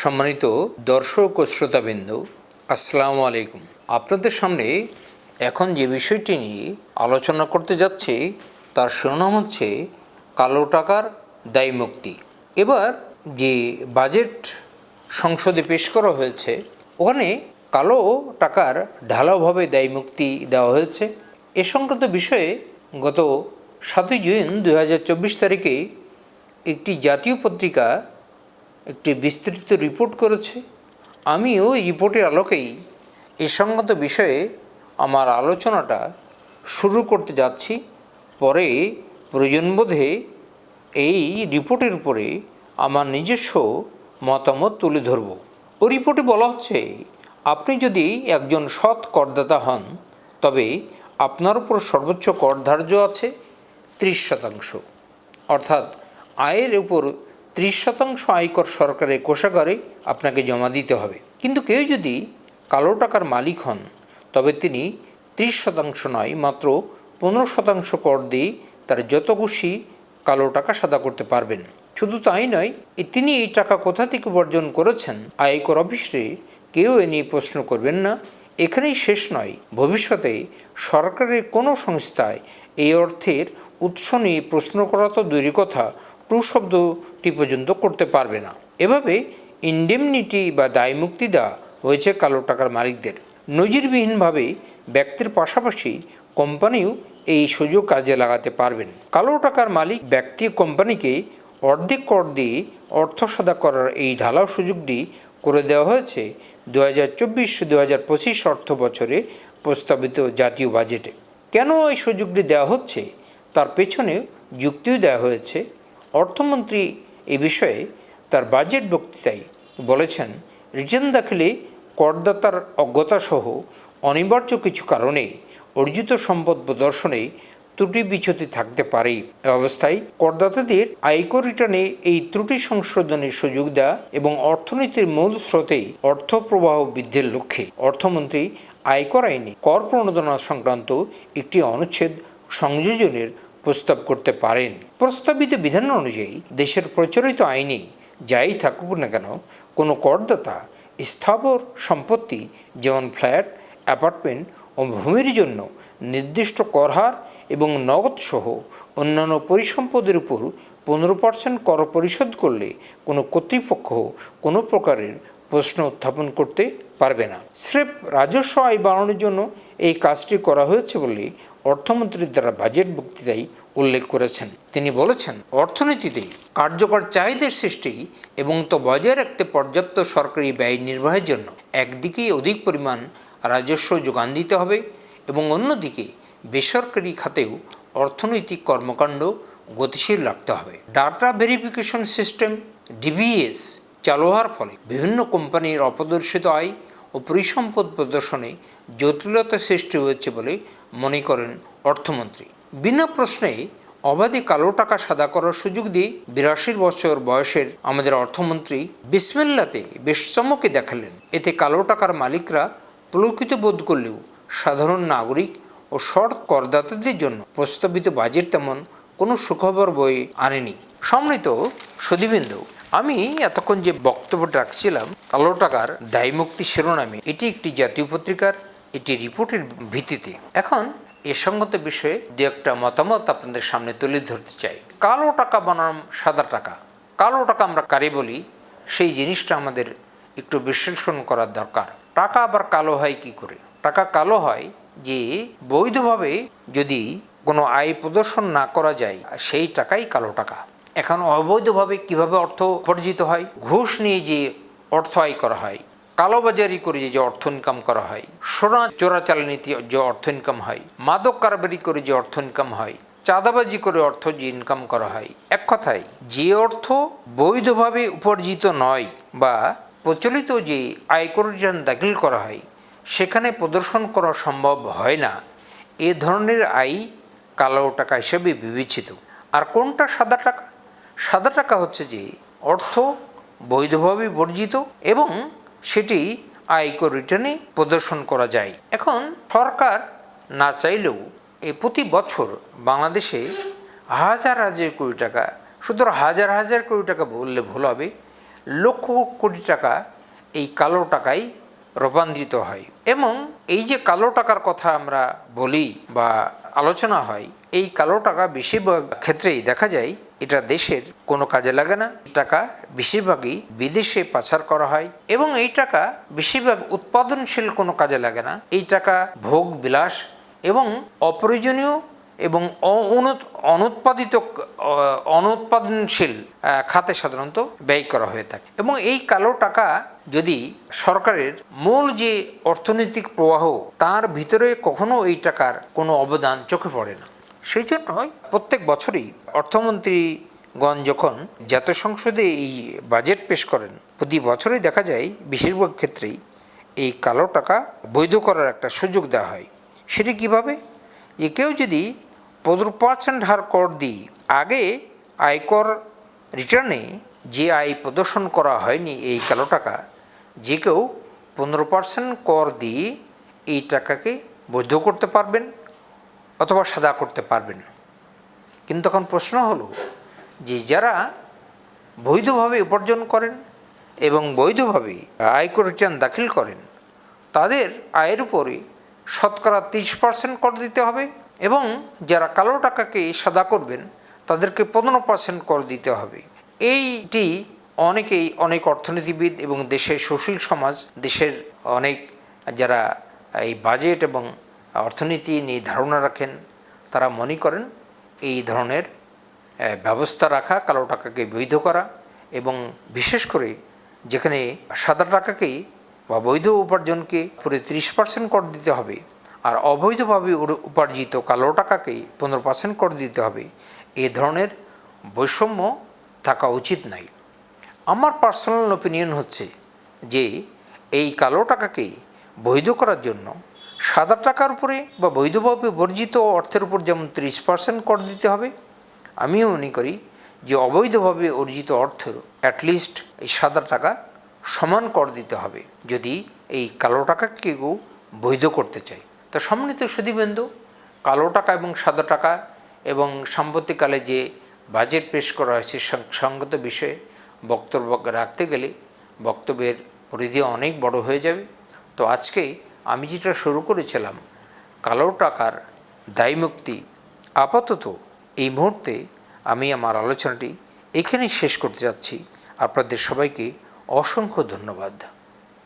সম্মানিত দর্শক ও শ্রোতাবিন্দু, আসসালামু আলাইকুম। আপনাদের সামনে এখন যে বিষয়টি নিয়ে আলোচনা করতে যাচ্ছি, তার শিরোনাম হচ্ছে কালো টাকার দায় মুক্তি। এবার যে বাজেট সংসদে পেশ করা হয়েছে, ওখানে কালো টাকার ঢালাওভাবে দায় মুক্তি দেওয়া হয়েছে। এ সংক্রান্ত বিষয়ে গত সাতই জুন দু হাজার চব্বিশ তারিখে একটি জাতীয় পত্রিকা একটি বিস্তৃত রিপোর্ট করেছে। আমিও এই রিপোর্টের আলোকেই এ সংক্রান্ত বিষয়ে আমার আলোচনাটা শুরু করতে যাচ্ছি। পরে প্রয়োজনবোধে এই রিপোর্টের উপরে আমার নিজস্ব মতামত তুলে ধরব। ও রিপোর্টে বলা হচ্ছে, আপনি যদি একজন সৎ করদাতা হন, তবে আপনার উপর সর্বোচ্চ কর ধার্য আছে ত্রিশ শতাংশ। অর্থাৎ আয়ের উপর ত্রিশ শতাংশ আয়কর সরকারের কোষাগারে আপনাকে জমা দিতে হবে। কিন্তু কেউ যদি কালো টাকার মালিক হন, তবে তিনি ত্রিশ শতাংশ নয়, মাত্র পনেরো শতাংশ কর দিয়ে তার যত খুশি কালো টাকা সাদা করতে পারবেন। শুধু তাই নয় তিনি এই টাকা কোথা থেকে উপার্জন করেছেন, আয়কর অফিসে কেউ এ নিয়ে প্রশ্ন করবেন না। এখানেই শেষ নয়, ভবিষ্যতে সরকারের কোনো সংস্থায় এই অর্থের উৎস নিয়ে প্রশ্ন করা তো দূরের কথা টু শব্দটি পর্যন্ত করতে পারবে না। এভাবে ইন্ডেমনিটি বা দায়মুক্তি দেওয়া হয়েছে কালো টাকার মালিকদের। নজিরবিহীনভাবে ব্যক্তির পাশাপাশি কোম্পানিও এই সুযোগ কাজে লাগাতে পারবেন। কালো টাকার মালিক ব্যক্তি কোম্পানিকে অর্ধেক কর দিয়ে অর্থ সাদা করার এই ঢালাও সুযোগটি করে দেওয়া হয়েছে দু হাজার চব্বিশ দু হাজার পঁচিশ অর্থ বছরে প্রস্তাবিত জাতীয় বাজেটে। কেন এই সুযোগটি দেওয়া হচ্ছে? তার পেছনে যুক্তিও দেওয়া হয়েছে। অর্থমন্ত্রী এ বিষয়ে তার বাজেট বক্তৃতায় বলেছেন রিটার্ন দাখিলে করদাতার অজ্ঞতাসহ অনিবার্য কিছু কারণে অর্জিত সম্পদ প্রদর্শনে ত্রুটি বিচ্ছুতি থাকতে পারে। অবস্থায় করদাতাদের আয়কর রিটার্নে এই ত্রুটি সংশোধনের সুযোগ দেওয়া এবং অর্থনীতির মূল স্রোতে অর্থ প্রবাহ বৃদ্ধির লক্ষ্যে অর্থমন্ত্রী আয়কর আইনে কর প্রণোদনা সংক্রান্ত একটি অনুচ্ছেদ সংযোজনের প্রস্তাব করতে পারেন। প্রস্তাবিত বিধান অনুযায়ী দেশের প্রচলিত আইনে যাই থাকুক না কেন, কোনো করদাতা, স্থাবর সম্পত্তি, যেমন ফ্ল্যাট, অ্যাপার্টমেন্ট ও ভূমির জন্য নির্দিষ্ট করহার এবং নগদ সহ অন্যান্য পরিসম্পদের উপর পনেরো পার্সেন্ট কর পরিশোধ করলে কোনো কর্তৃপক্ষ কোনো প্রকারের প্রশ্ন উত্থাপন করতে পারবে না। স্রেফ রাজস্ব আয় বাড়ানোর জন্য এই কাজটি করা হয়েছে বলে অর্থমন্ত্রীর দ্বারা বাজেট বক্তৃতায় উল্লেখ করেছেন। তিনি বলেছেন, অর্থনীতিতে কার্যকর চাহিদার সৃষ্টি এবং তো বজায় রাখতে পর্যাপ্ত সরকারি ব্যয় নির্বাহের জন্য একদিকে অধিক পরিমাণ রাজস্ব যোগান দিতে হবে এবং অন্যদিকে বেসরকারি খাতেও অর্থনৈতিক কর্মকাণ্ড গতিশীল রাখতে হবে। ডাটা ভেরিফিকেশন সিস্টেম ডিভিএস চালু হওয়ার ফলে বিভিন্ন কোম্পানির অপ্রদর্শিত আয় ও পরিসম্পদ প্রদর্শনে জটিলতা সৃষ্টি হয়েছে বলে মনে করেন অর্থমন্ত্রী। বিনা প্রশ্নে অবাধে কালো টাকা সাদা করার সুযোগ দিয়ে বিরাশির বছর বয়সের আমাদের অর্থমন্ত্রী বিসমিল্লাতে বেশ চমকে দেখালেন। এতে কালো টাকার মালিকরা পুলকিত বোধ করলেও সাধারণ নাগরিক ও শর্ট করদাতাদের জন্য প্রস্তাবিত বাজেট তেমন কোনো সুখবর বই আনেনি। সম্মিলিত সুদীবিন্দু আমি এতক্ষণ যে বক্তব্যটা রাখছিলাম কালো টাকার দায়মুক্তি শিরোনামে, এটি একটি জাতীয় পত্রিকার, এটি রিপোর্টের ভিত্তিতে। এখন এ সঙ্গত বিষয়ে দু একটা মতামত আপনাদের সামনে তুলে ধরতে চাই। কালো টাকা বনাম সাদা টাকা। কালো টাকা আমরা কারে বলি? সেই জিনিসটা আমাদের একটু বিশ্লেষণ করার দরকার। টাকা আবার কালো হয় কি করে? টাকা কালো হয় যে, বৈধভাবে যদি কোনো আয় প্রদর্শন না করা যায়, সেই টাকাই কালো টাকা। এখন অবৈধভাবে কীভাবে অর্থ উপার্জিত হয়? ঘুষ নিয়ে যে অর্থ আয় করা হয়, কালোবাজারি করে যে অর্থ ইনকাম করা হয়, সোনা চোরাচালানিতে যে অর্থ ইনকাম হয়, মাদক কারবারি করে যে অর্থ ইনকাম হয়, চাঁদাবাজি করে অর্থ যে ইনকাম করা হয়, এক কথায় যে অর্থ বৈধভাবে উপার্জিত নয় বা প্রচলিত যে আয়কর রিটার্ন দাখিল করা হয়, সেখানে প্রদর্শন করা সম্ভব হয় না। এ ধরনের আয় কালো টাকা হিসেবে বিবেচিত। আর কোনটা সাদা টাকা? সাদা টাকা হচ্ছে যে অর্থ বৈধভাবে বর্জিত এবং সেটি আয়কর রিটার্নে প্রদর্শন করা যায়। এখন সরকার না চাইলেও এ প্রতি বছর বাংলাদেশে হাজার হাজার কোটি টাকা, সুতরাং হাজার হাজার কোটি টাকা বললে ভুল হবে, লক্ষ লক্ষ কোটি টাকা এই কালো টাকায় রূপান্তরিত হয়। এবং এই যে কালো টাকার কথা আমরা বলি বা আলোচনা হয়, এই কালো টাকা বেশিরভাগ ক্ষেত্রেই দেখা যায় এটা দেশের কোনো কাজে লাগে না। টাকা বেশিরভাগই বিদেশে পাচার করা হয় এবং এই টাকা বেশিরভাগ উৎপাদনশীল কোনো কাজে লাগে না। এই টাকা ভোগ, বিলাস এবং অপ্রয়োজনীয় এবং অনুৎপাদিত অনুৎপাদনশীল খাতে সাধারণত ব্যয় করা হয়ে থাকে। এবং এই কালো টাকা যদি সরকারের মূল যে অর্থনৈতিক প্রবাহ, তার ভিতরে কখনো এই টাকার কোনো অবদান চোখে পড়ে না। সেই জন্য প্রত্যেক বছরই অর্থমন্ত্রীগণ যখন জাতীয় সংসদে এই বাজেট পেশ করেন, প্রতি বছরই দেখা যায় বেশিরভাগ ক্ষেত্রেই এই কালো টাকা বৈধ করার একটা সুযোগ দেওয়া হয়। সেটি কীভাবে? যে কেউ যদি পনেরো পার্সেন্ট হার কর দিই আগে আয়কর রিটার্নে যে আয় প্রদর্শন করা হয়নি এই কালো টাকা, যে কেউ পনেরো পার্সেন্ট কর দিয়ে এই টাকাকে বৈধ করতে পারবেন অথবা সাদা করতে পারবেন। কিন্তু তখন প্রশ্ন হলো যে যারা বৈধভাবে উপার্জন করেন এবং বৈধভাবে আয়কর রিটার্ন দাখিল করেন, তাদের আয়ের উপরে শতকরা তিরিশ পার্সেন্ট কর দিতে হবে। এবং যারা কালো টাকাকে সাদা করবেন, তাদেরকে পনেরো পার্সেন্ট কর দিতে হবে। এইটি অনেকেই অনেক অর্থনীতিবিদ এবং দেশের সুশীল সমাজ, দেশের অনেক যারা এই বাজেট এবং অর্থনীতি নিয়ে ধারণা রাখেন, তারা মনে করেন এই ধরনের ব্যবস্থা রাখা, কালো টাকাকে বৈধ করা এবং বিশেষ করে যেখানে সাদা টাকাকেই বা বৈধ উপার্জনকে পুরো তিরিশ পার্সেন্ট কর দিতে হবে আর অবৈধভাবে উপার্জিত কালো টাকাকে পনেরো পার্সেন্ট কর দিতে হবে। এ ধরনের বৈষম্য থাকা উচিত নাই। আমার পার্সোনাল ওপিনিয়ন হচ্ছে যে, এই কালো টাকাকে বৈধ করার জন্য সাদা টাকার উপরে বা বৈধভাবে বর্জিত অর্থের উপর যেমন তিরিশ পার্সেন্ট কর দিতে হবে, আমিও মনে করি যে অবৈধভাবে অর্জিত অর্থের অ্যাটলিস্ট এই সাদা টাকা সমান কর দিতে হবে, যদি এই কালো টাকাকে কেউ বৈধ করতে চায় তো সম্মানিত সুদীবেন্দু কালো টাকা এবং সাদা টাকা এবং সাম্প্রতিককালে যে বাজেট পেশ করা হয়েছে সং- সঙ্গত বিষয়ে বক্তব্য রাখতে গেলে বক্তব্যের পরিধি অনেক বড় হয়ে যাবে। তো আজকে আমি যেটা শুরু করেছিলাম, কালো টাকার দায়মুক্তি আপাতত এই মুহূর্তে আমি আমার আলোচনাটি এখানেই শেষ করতে যাচ্ছি। আপনাদের সবাইকে অসংখ্য ধন্যবাদ।